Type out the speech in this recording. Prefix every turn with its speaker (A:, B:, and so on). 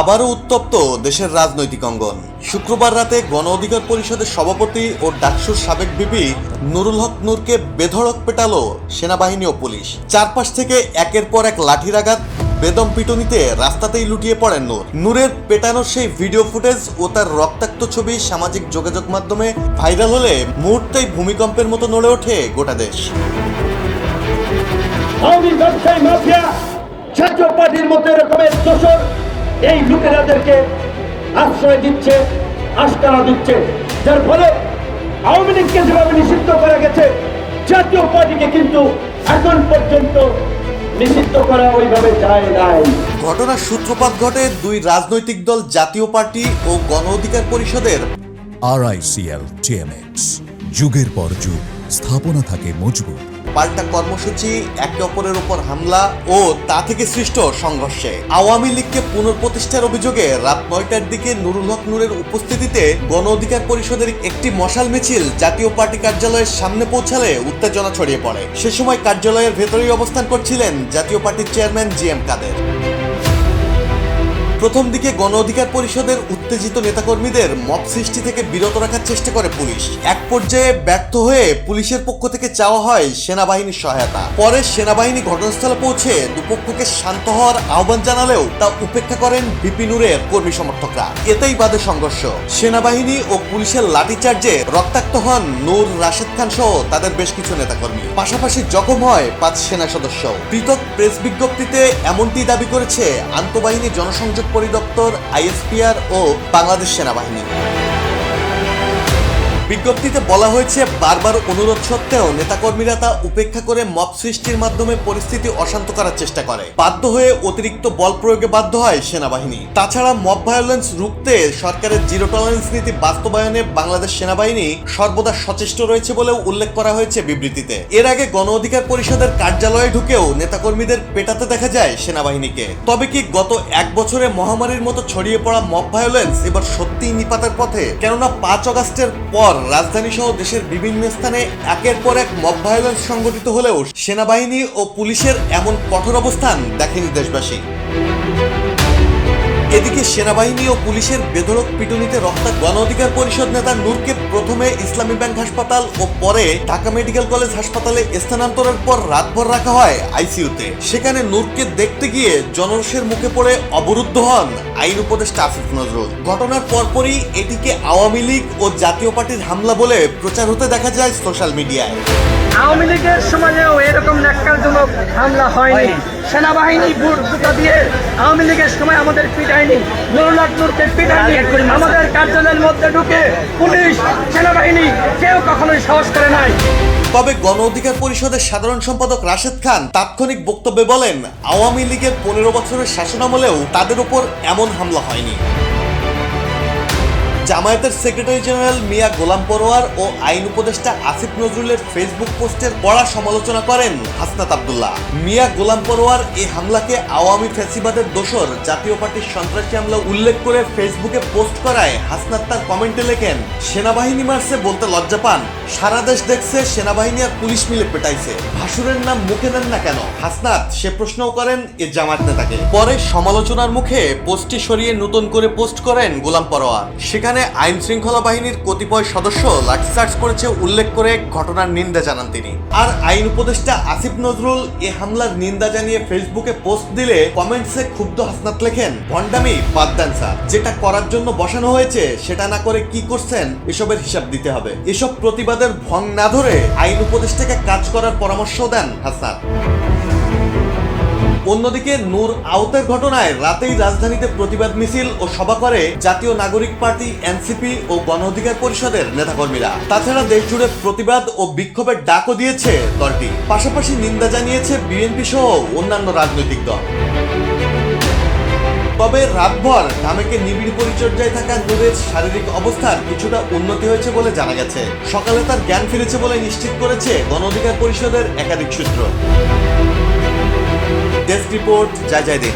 A: আবারও উত্তপ্ত দেশের রাজনৈতিক অঙ্গন। শুক্রবার রাতে গণ অধিকার পরিষদের সভাপতি ও ডাকসুর সাবেক বিপি নুরুল হক নূরকে বেধড়ক পেটালো সেনাবাহিনী ও পুলিশ। চারপাশ থেকে একের পর এক লাঠির আঘাত বেদম পিটুনিতে রাস্তাতেই লুটিয়ে পড়েন নূর। নূরের পেটানোর সেই ভিডিও ফুটেজ ও তার রক্তাক্ত ছবি সামাজিক যোগাযোগ মাধ্যমে ভাইরাল হলে মুহূর্তেই ভূমিকম্পের মতো নড়ে ওঠে গোটা দেশ।
B: মধ্যে এরকমের এই লুটেরাদেরকে আশ্রয় দিচ্ছে আস্কারা দিচ্ছে যার ফলে আওয়ামী লীগকে যেভাবে নিষিদ্ধ করা গেছে জাতীয় পার্টিকে কিন্তু এখন পর্যন্ত নিষিদ্ধ করা ওইভাবে যায় নাই।
A: ঘটনার সূত্রপাত ঘটে দুই রাজনৈতিক দল জাতীয় পার্টি ও গণ অধিকার পরিষদের।
C: আরআইসিএল টিএমএক্স যুগের পর যুগ স্থাপনা থাকে মজবুত।
A: পাল্টা কর্মসূচি, একে অপরের উপর হামলা ও তা থেকে সৃষ্ট সংঘর্ষে। আওয়ামী লীগকে পুনঃপ্রতিষ্ঠার অভিযোগে রাত নয়টার দিকে নুরুল হক নূরের উপস্থিতিতে গণ অধিকার পরিষদের একটি মশাল মিছিল জাতীয় পার্টি কার্যালয়ের সামনে পৌঁছালে উত্তেজনা ছড়িয়ে পড়ে। সে সময় কার্যালয়ের ভেতরেই অবস্থান করছিলেন জাতীয় পার্টির চেয়ারম্যান জি এম কাদের। প্রথম দিকে গণ অধিকার পরিষদের উত্তেজিত নেতাকর্মীদের মত সৃষ্টি থেকে বিরত রাখার চেষ্টা করে পুলিশ। এক পর্যায়ে ব্যর্থ হয়ে পুলিশের পক্ষ থেকে চাওয়া হয় সেনাবাহিনীর সহায়তা। পরে সেনাবাহিনী ঘটনাস্থলে পৌঁছে দুপক্ষকে শান্ত হওয়ার আহ্বান জানালেও তা উপেক্ষা করেন বিপিনুরের কর্মী সমর্থকরা। এতেই বাদে সংঘর্ষ। সেনাবাহিনী ও পুলিশের লাঠিচার্জে রক্তাক্ত হন নূর রাশেদ খান সহ তাদের বেশ কিছু নেতাকর্মী। পাশাপাশি জখম হয় পাঁচ সেনা সদস্য পৃথক প্রেস বিজ্ঞপ্তিতে এমনটি দাবি করেছে আন্তঃবাহিনী জনসংযোগ পরিদপ্তর আইএসপিআর ও বাংলাদেশ সেনাবাহিনী। বিজ্ঞপ্তিতে বলা হয়েছে, বারবার অনুরোধ সত্ত্বেও নেতাকর্মীরা তা উপেক্ষা করে মব সৃষ্টির মাধ্যমে পরিস্থিতি অশান্ত করার চেষ্টা করে। বাধ্য হয়ে অতিরিক্ত বল প্রয়োগে বাধ্য হয় সেনাবাহিনী। তাছাড়া মব ভায়োলেন্স রুখতে সরকারের জিরো টলারেন্স নীতি বাস্তবায়নে বাংলাদেশ সেনাবাহিনী সর্বদা সচেষ্ট রয়েছে বলেও উল্লেখ করা হয়েছে বিবৃতিতে। এর আগে গণ অধিকার পরিষদের কার্যালয়ে ঢুকেও নেতাকর্মীদের পেটাতে দেখা যায় সেনাবাহিনীকে। তবে কি গত এক বছরে মহামারীর মতো ছড়িয়ে পড়া মব ভায়োলেন্স এবার সত্যিই নিপাতের পথে? কেননা পাঁচ অগাস্টের পর রাজধানী সহ দেশের বিভিন্ন স্থানে একের পর এক মব ভায়োলেন্স সংঘটিত হলেও সেনাবাহিনী ও পুলিশের এমন কঠোর অবস্থান দেখেনি দেশবাসী। এদিকে সেনাবাহিনী ও পুলিশের বেধড়ক পিটুনিতে রক্তা গণ অধিকার পরিষদ নেতা নূরকে প্রথমে ইসলামী ব্যাংক হাসপাতাল ও পরে ঢাকা মেডিকেল কলেজ হাসপাতালে স্থানান্তরের পর রাতভর রাখা হয় আইসিইউতে। সেখানে নূরকে দেখতে গিয়ে জনরোষের মুখে পড়ে অবরুদ্ধ হন আইন উপদেষ্টা আসিফ নজরুল। ঘটনার পরপরই এটিকে আওয়ামী লীগ ও জাতীয় পার্টির হামলা বলে প্রচার হতে দেখা যায় সোশ্যাল মিডিয়ায়।
D: আওয়ামী লীগের সময়েও এরকম ন্যাক্কারজনক হামলা হয়নি। সেনাবাহিনী বুট জুতা দিয়ে আওয়ামী লীগের সময় আমাদের পিটায়নি। নুরুল্লাহ নূরকে পিটায়নি। আমাদের কার্যালয়ের মধ্যে ঢুকে পুলিশ সেনাবাহিনী কেউ কখনোই সাহস করে নাই।
A: তবে গণ অধিকার পরিষদের সাধারণ সম্পাদক রাশেদ খান তাৎক্ষণিক বক্তব্যে বলেন আওয়ামী লীগের পনেরো বছরের শাসনামলেও তাদের উপর এমন হামলা হয়নি। জামায়াতের সেক্রেটারি জেনারেল মিয়া গোলাম পরোয়ার ও আইন উপদেষ্টা আসিফ নজরুলের ফেসবুক পোস্টের কড়া সমালোচনা করেন হাসনাত আব্দুল্লাহ। মিয়া গোলাম পরোয়ার এই হামলাকে আওয়ামী ফ্যাসিবাদের দোসর জাতীয় পার্টির সন্ত্রাসী হামলা উল্লেখ করে ফেসবুকে পোস্ট করায় হাসনাত তার কমেন্টে লেখেন, সেনাবাহিনী মারছে বলতে লজ্জা পান। সারা দেশ দেখছে সেনাবাহিনী আর পুলিশ মিলে পেটাইছে। ভাসুরের নাম মুখে নেন না কেন? হাসনাত সে প্রশ্নও করেন এ জামাত নেতাকে। পরে সমালোচনার মুখে পোস্টটি সরিয়ে নতুন করে পোস্ট করেন গোলাম পরোয়ার। সেখানে আইন শৃঙ্খলা বাহিনীর কতিপয় সদস্য লাঠিচার্জ করেছে উল্লেখ করে ঘটনার নিন্দা জানান তিনি। আর আইন উপদেষ্টা আসিফ নজরুল এ হামলার নিন্দা জানিয়ে ফেসবুকে পোস্ট দিলে কমেন্টসে ক্ষুব্ধ হাসনাত লেখেন, ভণ্ডামি বাদ দেন স্যার। যেটা করার জন্য বসানো হয়েছে, সেটা না করে কি করছেন, এসবের হিসাব দিতে হবে। এসব প্রতিবাদের ভং না ধরে আইন উপদেষ্টাকে কাজ করার পরামর্শ দেন হাসনাত। অন্যদিকে নূর আউতের ঘটনায় রাতেই রাজধানীতে প্রতিবাদ মিছিল ও সভা করে জাতীয় নাগরিক পার্টি, এনসিপি ও গণ অধিকার পরিষদের নেতাকর্মীরা। তাছাড়া দেশজুড়ে প্রতিবাদ ও বিক্ষোভের ডাকও দিয়েছে দলটি। পাশাপাশি নিন্দা জানিয়েছে বিএনপি সহ অন্যান্য রাজনৈতিক দল। তবে রাতভর ঢামেকে নিবিড় পরিচর্যায় থাকা নূরের শারীরিক অবস্থার কিছুটা উন্নতি হয়েছে বলে জানা গেছে। সকালে তার জ্ঞান ফিরেছে বলে নিশ্চিত করেছে গণ অধিকার পরিষদের একাধিক সূত্র। ডেস্ক রিপোর্ট যা যায় দিন